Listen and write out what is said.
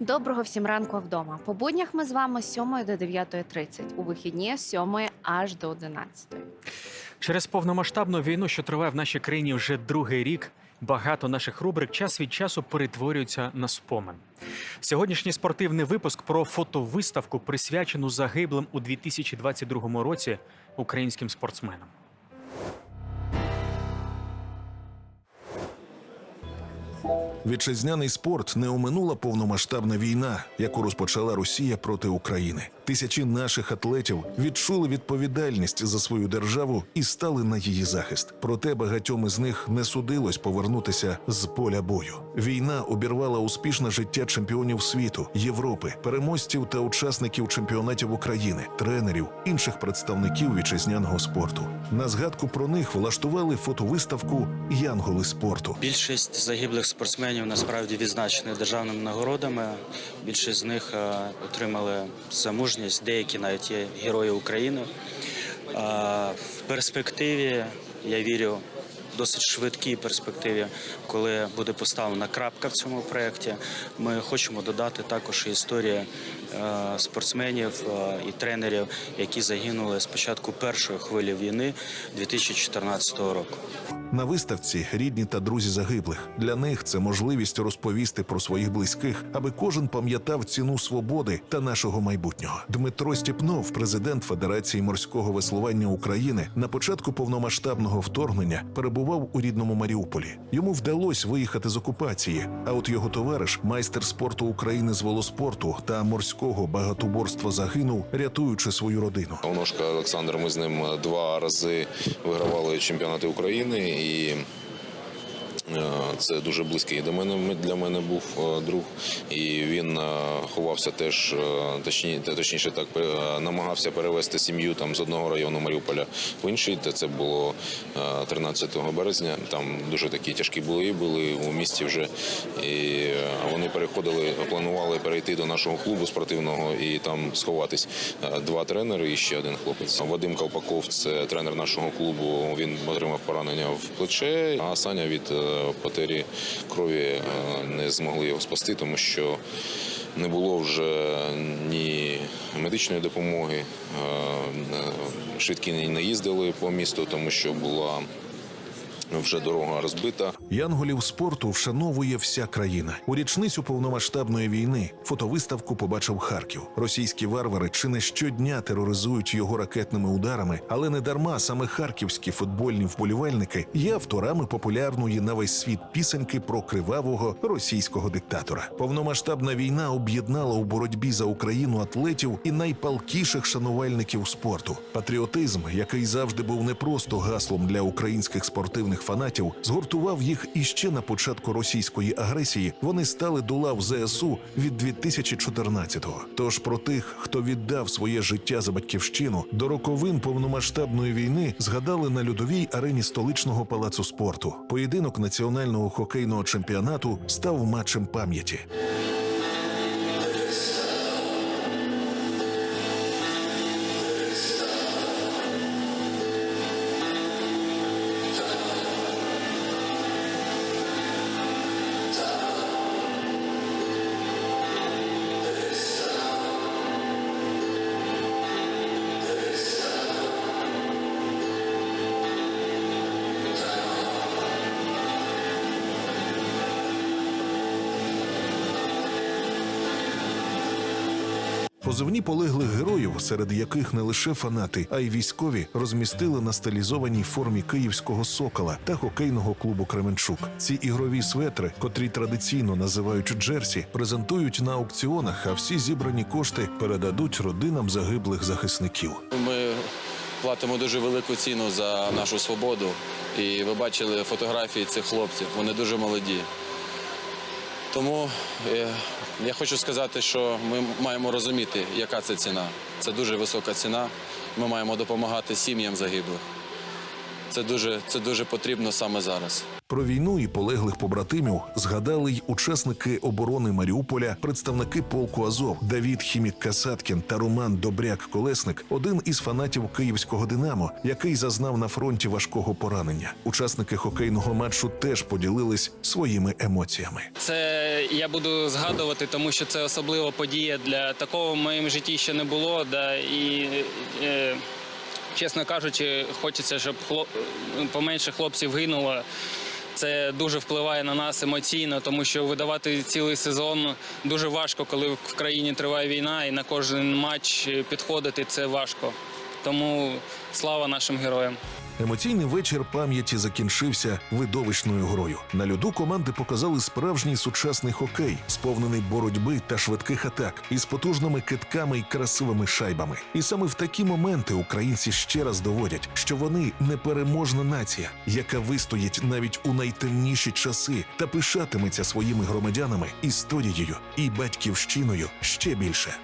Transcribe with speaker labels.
Speaker 1: Доброго всім ранку вдома. По буднях ми з вами з 7 до 9.30, у вихідні з 7 аж до 11.
Speaker 2: Через повномасштабну війну, що триває в нашій країні вже другий рік, багато наших рубрик час від часу перетворюються на спомин. Сьогоднішній спортивний випуск про фотовиставку, присвячену загиблим у 2022 році українським спортсменам.
Speaker 3: Вітчизняний спорт не оминула повномасштабна війна, яку розпочала Росія проти України. Тисячі наших атлетів відчули відповідальність за свою державу і стали на її захист. Проте багатьом із них не судилось повернутися з поля бою. Війна обірвала успішне життя чемпіонів світу, Європи, переможців та учасників чемпіонатів України, тренерів, інших представників вітчизняного спорту. На згадку про них влаштували фотовиставку Янголи спорту.
Speaker 4: Більшість загиблих спортсменів насправді відзначені державними нагородами. Більшість з них е, отримали за мужність, деякі навіть є герої України. Е, В перспективі я вірю. Досить швидкій перспективі, коли буде поставлена крапка в цьому проєкті. Ми хочемо додати також історії е, спортсменів е, і тренерів, які загинули з початку першої хвилі війни 2014 року.
Speaker 3: На виставці рідні та друзі загиблих. Для них це можливість розповісти про своїх близьких, аби кожен пам'ятав ціну свободи та нашого майбутнього. Дмитро Стіпнов, президент Федерації морського веслування України, на початку повномасштабного вторгнення перебував у рідному Маріуполі. Йому вдалося виїхати з окупації. А от його товариш, майстер спорту України з велоспорту та морського багатоборства, загинув, рятуючи свою родину.
Speaker 5: Оношка Олександр, ми з ним два рази вигравали чемпіонати України, і це дуже близький до мене для мене був е, друг. І він е, ховався теж, е, точні, точніше так, е, намагався перевести сім'ю там з одного району Маріуполя в інший. Це було е, 13 березня. Там дуже такі тяжкі бої були у місті вже. І е, вони переходили, планували перейти до нашого клубу спортивного і там сховатись. Е, Два тренери і ще один хлопець. Вадим Колпаков, це тренер нашого клубу. Він отримав поранення в плече. А Саня від е, потері крові е, не змогли його спасти, тому що не було вже ні медичної допомоги. е, е, Швидкі не їздили по місту, тому що була вже дорога розбита.
Speaker 3: Янголів спорту вшановує вся країна. У річницю повномасштабної війни фотовиставку побачив Харків. Російські варвари чи не щодня тероризують його ракетними ударами, але не дарма саме харківські футбольні вболівальники є авторами популярної на весь світ пісеньки про кривавого російського диктатора. Повномасштабна війна об'єднала у боротьбі за Україну атлетів і найпалкіших шанувальників спорту. Патріотизм, який завжди був не просто гаслом для українських спортивних фанатів, згуртував їх іще на початку російської агресії. Вони стали до лав ЗСУ від 2014-го. Тож про тих, хто віддав своє життя за батьківщину, до роковин повномасштабної війни згадали на льодовій арені столичного палацу спорту. Поєдинок національного хокейного чемпіонату став матчем пам'яті. Позивні полеглих героїв, серед яких не лише фанати, а й військові, розмістили на стилізованій формі київського сокола та хокейного клубу Кременчук. Ці ігрові светри, котрі традиційно називають джерсі, презентують на аукціонах, а всі зібрані кошти передадуть родинам загиблих захисників.
Speaker 6: Ми платимо дуже велику ціну за нашу свободу. І ви бачили фотографії цих хлопців, вони дуже молоді. Тому е, я хочу сказати, що ми маємо розуміти, яка це ціна. Це дуже висока ціна. Ми маємо допомагати сім'ям загиблих. Це дуже, це дуже потрібно саме зараз.
Speaker 3: Про війну і полеглих побратимів згадали й учасники оборони Маріуполя, представники полку Азов Давід Хімік Касаткін та Роман Добряк Колесник, один із фанатів київського Динамо, який зазнав на фронті важкого поранення. Учасники хокейного матчу теж поділились своїми емоціями.
Speaker 7: Це я буду згадувати, тому що це особлива подія для такого в моєму житті ще не було. Да, і, е, чесно кажучи, хочеться, щоб хлоп... поменше хлопців гинуло. Це дуже впливає на нас емоційно, тому що видавати цілий сезон дуже важко, коли в країні триває війна, і на кожен матч підходити це важко. Тому слава нашим героям.
Speaker 3: Емоційний вечір пам'яті закінчився видовищною грою. На льоду команди показали справжній сучасний хокей, сповнений боротьби та швидких атак, із потужними китками і красивими шайбами. І саме в такі моменти українці ще раз доводять, що вони непереможна нація, яка вистоїть навіть у найтемніші часи та пишатиметься своїми громадянами, історією і батьківщиною ще більше.